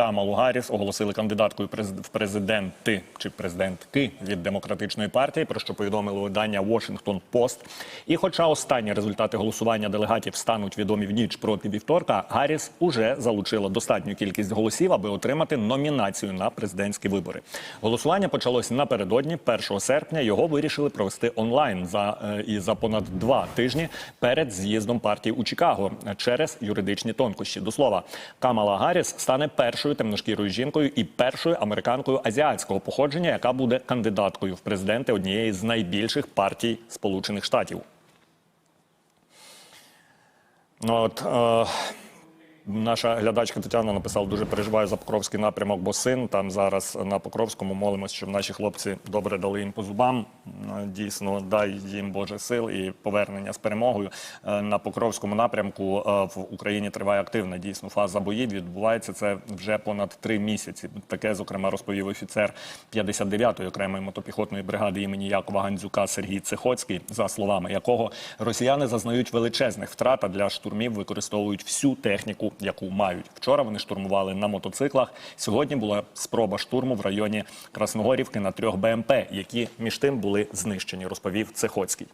Камалу Гарріс оголосили кандидаткою в президенти чи президентки від демократичної партії, про що повідомило видання Washington Post. І хоча останні результати голосування делегатів стануть відомі в ніч проти вівторка, Гарріс уже залучила достатню кількість голосів, аби отримати номінацію на президентські вибори. Голосування почалось напередодні 1 серпня. Його вирішили провести онлайн за е, і за понад два тижні перед з'їздом партії у Чикаго через юридичні тонкощі. До слова, Камала Гарріс стане першою темношкірою жінкою і першою американкою азіатського походження, яка буде кандидаткою в президенти однієї з найбільших партій Сполучених Штатів. Ну, от, е, наша глядачка Тетяна написала, дуже переживаю за Покровський напрямок, бо син там зараз на Покровському молимось, щоб наші хлопці добре дали їм по зубам. Е, Дійсно, дай їм Боже сил і повернення з перемогою. Е, На Покровському напрямку е, в Україні триває активна дійсно фаза боїв. Відбувається це вже понад три місяці. Таке, зокрема, розповів офіцер 59-ї окремої мотопіхотної бригади імені Якова Гандзюка Сергій Цехоцький, за словами якого росіяни зазнають величезних втрат, а для штурмів використовують всю техніку, яку мають. Вчора вони штурмували на мотоциклах. Сьогодні була спроба штурму в районі Красногорівки на трьох БМП, які між тим були знищені, розповів Цехоцький.